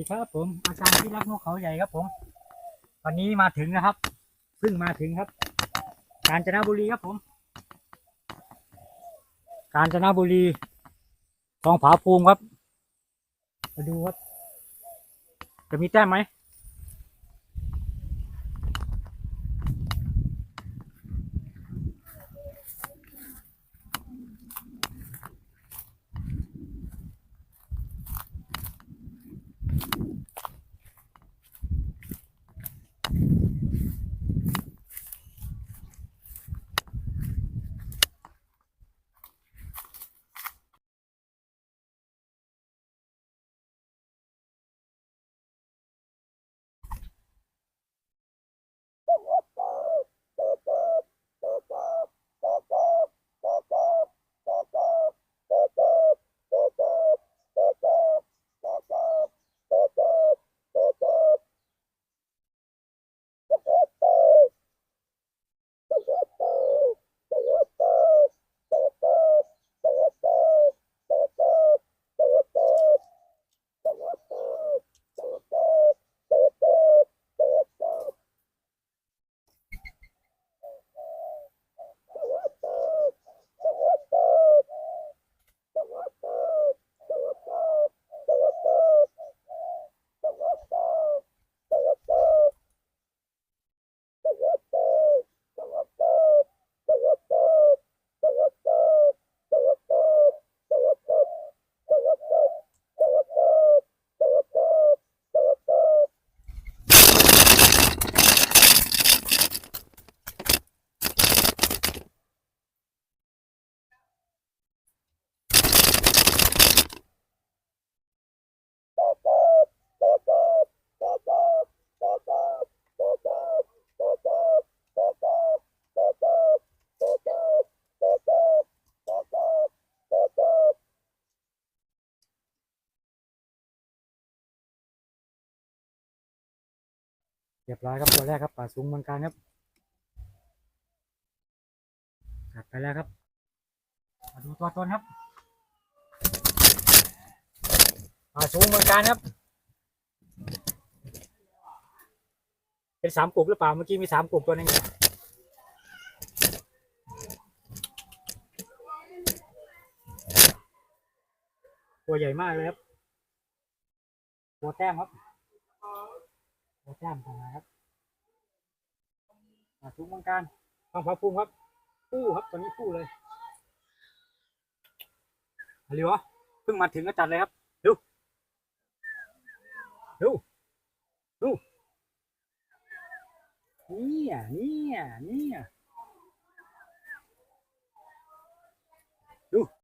ดีครับผมอาจารย์ที่รักนกเขาใหญ่ครับผมวันนี้มาถึงนะครับเพิ่งมาถึงครับ กาญจนบุรีครับผม กาญจนบุรีทองผาภูมิครับมาดูครับ จะมีแต้มไหม เรียบร้อยครับตัวแรกครับป่าสูงเมืองการครับจัดไปแล้วครับ มาดูตัวตนครับป่าสูงเมืองการครับ เป็นสามกลุ่มหรือเปล่าเมื่อกี้มีสามกลุ่มตัวนึงตัวใหญ่มากเลยครับ ตัวแต้มครับ แจ้มทำไมครับมาทุกมังการทองผาภูมิครับคู่ครับตอนนี้คู่เลยอะไรวะเพิ่งมาถึงก็จัดเลยครับ ดูดูดูเนี่ยเนี่ยเนี่ยดู